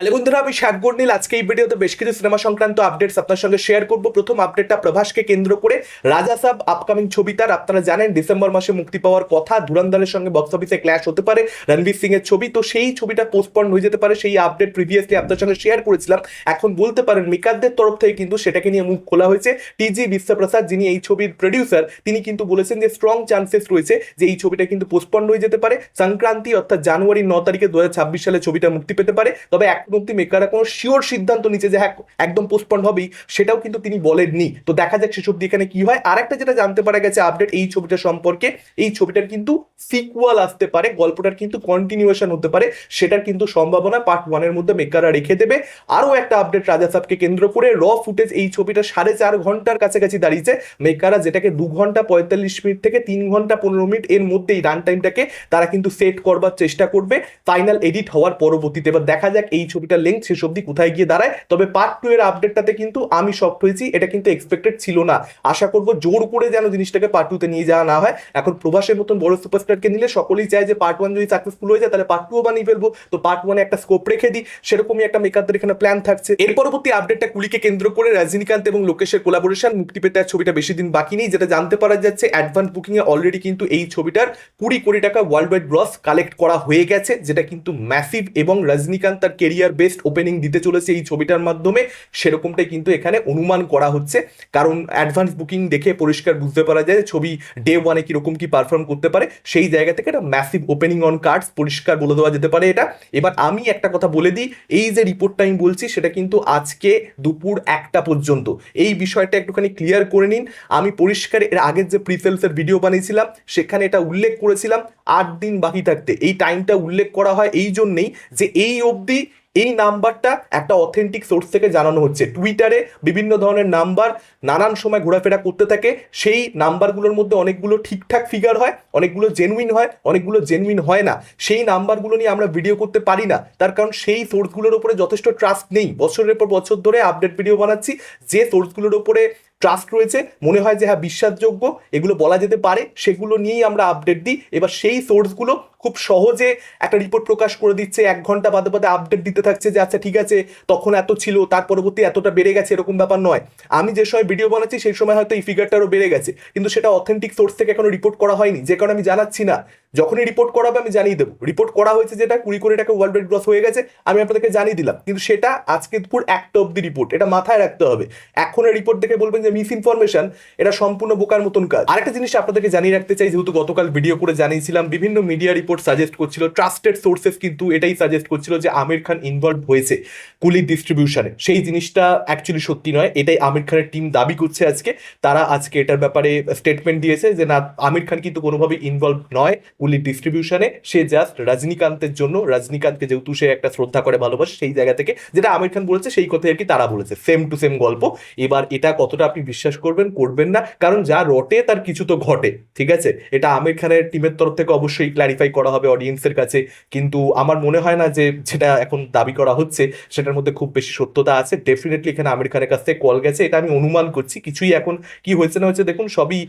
Hello বন্ধুরা, আমি শাকগর নীল আজকে এই ভিডিওতে বেশ কিছু সিনেমা সংক্রান্ত আপডেটস আপনার সঙ্গে শেয়ার করব। প্রথম আপডেটটা প্রভাসকে কেন্দ্র করে রাজা সাব আপকামিং ছবি তার। আপনারা জানেন, ডিসেম্বর মাসে মুক্তি পাওয়ার কথা। ধুরন্ধরের সঙ্গে বক্স অফিসে ক্ল্যাশ হতে পারে রণবীর সিং এর ছবি। তো সেই ছবিটা পোস্টপন্ড হয়ে যেতে পারে। সেই আপডেট প্রিভিয়াসলি আপনার সঙ্গে শেয়ার করেছিলাম। এখন বলতে পারেন মিকারদের তরফ থেকে কিন্তু সেটাকে নিয়ে মুখ খোলা হয়েছে টিজি বিশ্বপ্রসাদ, যিনি এই ছবির প্রডিউসার তিনি কিন্তু বলেছেন যে স্ট্রং চান্সেস রয়েছে যে এই ছবিটা কিন্তু পোস্টপন্ড হয়ে যেতে পারে। সংক্রান্তি অর্থাৎ জানুয়ারি ন তারিখে দু হাজার ছাব্বিশ সালে ছবিটা মুক্তি পেতে পারে। তবে অব্দি মেকাররা কোনো শিওর সিদ্ধান্ত নিচ্ছে যে হ্যাঁ একদম পোস্টপন্ড হবেই, সেটাও কিন্তু তিনি বলেননি। তো দেখা যাক সেসব দিয়ে এখানে কি হয়। আর একটা যেটা জানতে পারা গেছে আপডেট এই ছবিটা সম্পর্কে, এই ছবিটার কিন্তু সিকুয়াল আসতে পারে, গল্পটার কিন্তু কন্টিনিউয়েশন হতে পারে, সেটার কিন্তু সম্ভাবনা পার্ট ওয়ানের মধ্যে মেকাররা রেখে দেবে। আরও একটা আপডেট রাজা সাহেবকে কেন্দ্র করে র ফুটেজ এই ছবিটা সাড়ে চার ঘণ্টার কাছাকাছি দাঁড়িয়েছে। মেকাররা যেটাকে দু ঘণ্টা পঁয়তাল্লিশ মিনিট থেকে তিন ঘণ্টা পনেরো মিনিট এর মধ্যে এই রান টাইমটাকে তারা কিন্তু সেট করবার চেষ্টা করবে। ফাইনাল এডিট হওয়ার পরবর্তীতে, এবার দেখা যাক এই ছবিটার লেন্থ শেষ অব্দি কোথায় গিয়ে দাঁড়ায়? তবে পার্ট টু এর আপডেটটাতে কিন্তু আমি শক্ট হয়েছি, এটা কিন্তু এক্সপেক্টেড ছিল না। আশা করব জোর করে যেন জিনিসটাকে পার্ট টুতে নিয়ে যাওয়া না হয়। এখন প্রভাসের মতন বড় সুপারস্টারকে নিলে সকলেই চায় যে পার্ট ওয়ান যদি সাকসেসফুল হয়ে যায়, তাহলে পার্ট টুও বানিয়ে ফেলব। তো পার্ট ওয়ানে একটা স্কোপ রেখে দিই। সেরকমই একটা মেকারদের এখানে প্ল্যান থাকছে। এর পরবর্তী আপডেটটা কুলিকে কেন্দ্র করে রজনীকান্ত এবং লোকেশের কোলাবোরেশন মুক্তি পেতে আর ছবিটা বেশি দিন বাকি নেই, যেটা জানতে পারা যাচ্ছে অ্যাডভান্স বুকিং এ অলরেডি কিন্তু এই ছবিটার কুড়ি কোটি টাকা ওয়ার্ল্ড ওয়াইড গ্রস কালেক্ট করা হয়ে গেছে, যেটা কিন্তু ম্যাসিভ এবং রজনীকান্ত তার কেরিয়ার বেস্ট ওপেনিং দিতে চলেছে এই ছবিটার মাধ্যমে, সেরকমটাই কিন্তু এখানে অনুমান করা হচ্ছে। কারণ অ্যাডভান্স বুকিং দেখে পরিষ্কার বুঝতে পারা যায় ছবি ডে ওয়ানে কীরকম কি পারফর্ম করতে পারে। সেই জায়গা থেকে একটা ম্যাসিভ ওপেনিং অন কার্ডস পরিষ্কার বলে দেওয়া যেতে পারে এটা। এবার আমি একটা কথা বলে দিই, এই যে রিপোর্টটা আমি বলছি, সেটা কিন্তু আজকে দুপুর একটা পর্যন্ত। এই বিষয়টা একটুখানি ক্লিয়ার করে নিন। আমি পরিষ্কার এর আগের যে প্রিসেলসের ভিডিও বানিয়েছিলাম, সেখানে এটা উল্লেখ করেছিলাম, আট দিন বাকি থাকতে। এই টাইমটা উল্লেখ করা হয় এই জন্যেই যে এই অবধি এই নাম্বারটা একটা অথেন্টিক সোর্স থেকে জানানো হচ্ছে। টুইটারে বিভিন্ন ধরনের নাম্বার নানান সময় ঘোরাফেরা করতে থাকে। সেই নাম্বারগুলোর মধ্যে অনেকগুলো ঠিকঠাক ফিগার হয়, অনেকগুলো জেনুইন হয়, অনেকগুলো জেনুইন হয় না। সেই নাম্বারগুলো নিয়ে আমরা ভিডিও করতে পারি না। তার কারণ সেই সোর্সগুলোর উপরে যথেষ্ট ট্রাস্ট নেই। বছরের পর বছর ধরে আপডেট ভিডিও বানাচ্ছি। যে সোর্সগুলোর উপরে ট্রাস্ট রয়েছে, মনে হয় যে হ্যাঁ বিশ্বাসযোগ্য, এগুলো বলা যেতে পারে, সেগুলো নিয়েই আমরা আপডেট দিই। এবার সেই সোর্সগুলো খুব সহজে একটা রিপোর্ট প্রকাশ করে দিচ্ছে, এক ঘণ্টা বাদে বাদে আপডেট দিতে থাকছে যে আচ্ছা ঠিক আছে, তখন এত ছিল, তার পরবর্তী এতটা বেড়ে গেছে, এরকম ব্যাপার নয়। আমি যে সময় ভিডিও বানাচ্ছি, সেই সময় হয়তো এই ফিগারটারও বেড়ে গেছে। কিন্তু সেটা অথেন্টিক সোর্স থেকে এখনও রিপোর্ট করা হয়নি। যে কারণে আমি জানাচ্ছি না। যখনই রিপোর্ট করা হবে আমি জানিয়ে দেবো। রিপোর্ট করা হয়েছে যেটা, কুড়ি কোটি টাকা ওয়ার্ল্ড ওয়াইড গ্রস হয়ে গেছে, আমি আপনাদেরকে জানিয়ে দিলাম। কিন্তু সেটা আজকে দুপুর একটা অব্দি রিপোর্ট এটা মাথায় রাখতে হবে। এখন রিপোর্ট দেখে বলবেন যে মিস ইনফরমেশন এটা সম্পূর্ণ বোকার মতন কাজ। আরেকটা জিনিস আপনাদেরকে জানিয়ে রাখতে চাই, যেহেতু গতকাল ভিডিও করে জানিয়েছিলাম, বিভিন্ন মিডিয়া রিপোর্ট সাজেস্ট করছিল ট্রাস্টেড সোর্সেস কিন্তু এটাই সাজেস্ট করছিল যে আমির খান ইনভলভ হয়েছে কুলির ডিস্ট্রিবিউশনে সেই জিনিসটা অ্যাকচুয়ালি সত্যি নয়, এটাই আমির খানের টিম দাবি করছে আজকে। তারা আজকে এটার ব্যাপারে স্টেটমেন্ট দিয়েছে যে, না, আমির খান কিন্তু কোনোভাবে ইনভলভ নয় কুলির ডিস্ট্রিবিউশনে সে জাস্ট রজনীকান্তের জন্য, রজনীকান্তকে যেহেতু সে একটা শ্রদ্ধা করে ভালোবাসে, সেই জায়গা থেকে যেটা আমির খান বলেছে, সেই কথাই আর কি তারা বলেছে। সেম টু সেম গল্প। এবার এটা কতটা আপনি বিশ্বাস করবেন করবেন না। কারণ যা রটে, তার কিছু তো ঘটে, ঠিক আছে? এটা আমির খানের টিমের তরফ থেকে অবশ্যই ক্ল্যারিফাই করা হবে অডিয়েন্সের কাছে। কিন্তু আমার মনে হয় না যে যেটা এখন দাবি করা হচ্ছে, সেটার মধ্যে খুব বেশি সত্যতা আছে। ডেফিনেটলি এখানে আমির খানের কাছ থেকে কল গেছে। এটা আমি অনুমান করছি। কিছুই এখন কি হয়েছে না হয়েছে দেখুন, সবই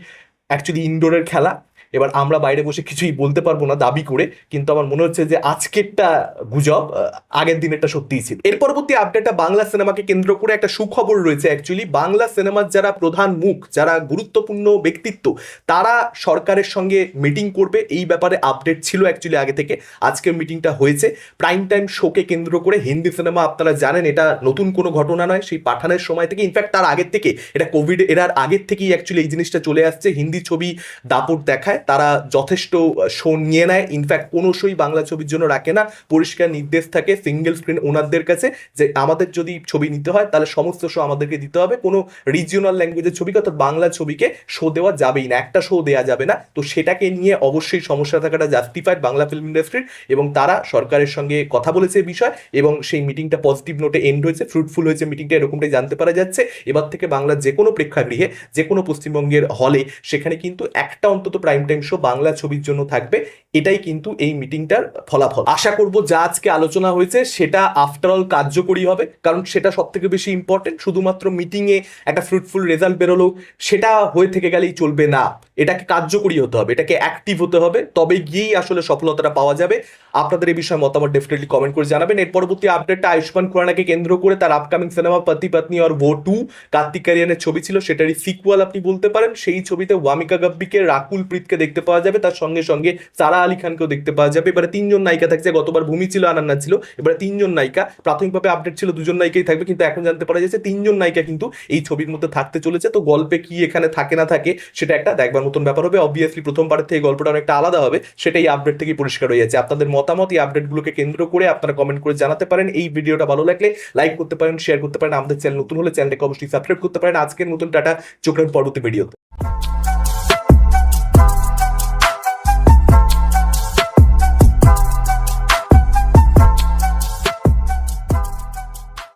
অ্যাকচুয়ালি ইনডোরের খেলা। এবার আমরা বাইরে বসে কিছুই বলতে পারব না দাবি করে, কিন্তু আমার মনে হচ্ছে যে আজকেরটা গুজব আগের দিনেরটা সত্যিই ছিল। এর পরবর্তী আপডেটটা বাংলা সিনেমাকে কেন্দ্র করে একটা সুখবর রয়েছে অ্যাকচুয়ালি বাংলা সিনেমার যারা প্রধান মুখ, যারা গুরুত্বপূর্ণ ব্যক্তিত্ব, তারা সরকারের সঙ্গে মিটিং করবে। এই ব্যাপারে আপডেট ছিল অ্যাকচুয়ালি আগে থেকে। আজকের মিটিংটা হয়েছে। প্রাইম টাইম শোকে কেন্দ্র করে হিন্দি সিনেমা আপনারা জানেন, এটা নতুন কোনো ঘটনা নয়। সেই পাঠানের সময় থেকে ইনফ্যাক্ট তার আগের থেকে, এটা কোভিড এরার আগের থেকেই অ্যাকচুয়ালি এই জিনিসটা চলে আসছে। হিন্দি ছবি দাপট দেখায়। তারা যথেষ্ট শো নিয়ে নেয়। ইনফ্যাক্ট কোনো শোই বাংলা ছবির জন্য রাখে না। পরিষ্কার নির্দেশ থাকে সিঙ্গেল স্ক্রিন ওনারদের কাছে যে, আমাদের যদি ছবি নিতে হয়, তাহলে সমস্ত শো আমাদেরকে দিতে হবে। কোনো রিজিওনাল ল্যাঙ্গুয়েজের ছবিকে অর্থাৎ বাংলা ছবিকে শো দেওয়া যাবেই না। একটা শো দেওয়া যাবে না। তো সেটাকে নিয়ে অবশ্যই সমস্যা থাকাটা জাস্টিফাইড বাংলা ফিল্ম ইন্ডাস্ট্রির এবং তারা সরকারের সঙ্গে কথা বলেছে বিষয় এবং সেই মিটিংটা পজিটিভ নোটে এন্ড হয়েছে ফ্রুটফুল হয়েছে। মিটিংটা এরকমটাই জানতে পারা যাচ্ছে। এবার থেকে বাংলার যে কোনো প্রেক্ষাগৃহে, যে কোনো পশ্চিমবঙ্গের হলে সেখানে কিন্তু একটা অন্তত প্রাইম টাইম বাংলা ছবির জন্য থাকবে। এটাই কিন্তু এই মিটিংটার ফলাফল। আশা করব যা আজকে আলোচনা হয়েছে সেটা আফটার অল কার্যকরী হবে, কারণ সেটা সব থেকে বেশি ইম্পর্টেন্ট শুধুমাত্র মিটিংয়ে একটা ফ্রুটফুল রেজাল্ট বেরোলো, সেটা হয়ে থেকে গেলেই চলবে না। এটাকে কার্যকরী হতে হবে, এটাকে অ্যাক্টিভ হতে হবে, তবে গিয়েই আসলে সফলতাটা পাওয়া যাবে। আপনাদের এই বিষয়ে মতামত ডেফিনেটলি কমেন্ট করে জানাবেন। এর পরবর্তী আপডেটটা আয়ুষ্মান খুরানাকে কেন্দ্র করে তার আপকামিং সিনেমা পতি পত্নী আর ভো টু কার্তিক কারিয়ানের ছবি ছিল, সেটারই সিকুয়াল আপনি বলতে পারেন। সেই ছবিতে ওয়ামিকা গাব্বিকে রাকুল প্রীতকে দেখতে পাওয়া যাবে। তার সঙ্গে সঙ্গে সারা আলী খানকেও দেখতে পাওয়া যাবে। এবারে তিনজন নায়িকা থাকছে। গতবার ভূমি ছিল, আনান্না ছিল। এবারে তিনজন নায়িকা। প্রাথমিকভাবে আপডেট ছিল, দুজন নায়িকাই থাকবে। কিন্তু এখন জানতে পারা যাচ্ছে, তিনজন নায়িকা কিন্তু এই ছবির মধ্যে থাকতে চলেছে। তো গল্পে কি এখানে থাকে না থাকে, সেটা একটা দেখবার মতন ব্যাপার হবে। অবভিয়াসলি প্রথমবারের থেকে গল্পটা অনেকটা আলাদা হবে। সেটাই আপডেট থেকে পরিষ্কার হয়ে যাচ্ছে। আপনাদের মতামত এই আপডেটগুলোকে কেন্দ্র করে আপনারা কমেন্ট করে জানাতে পারেন। এই ভিডিওটা ভালো লাগলে লাইক করতে পারেন শেয়ার করতে পারেন। আমাদের চ্যানেল নতুন হলে চ্যানেলটাকে অবশ্যই সাবস্ক্রাইব করতে পারেন। আজকের মতন টাটা। চোখের পরবর্তী ভিডিওতে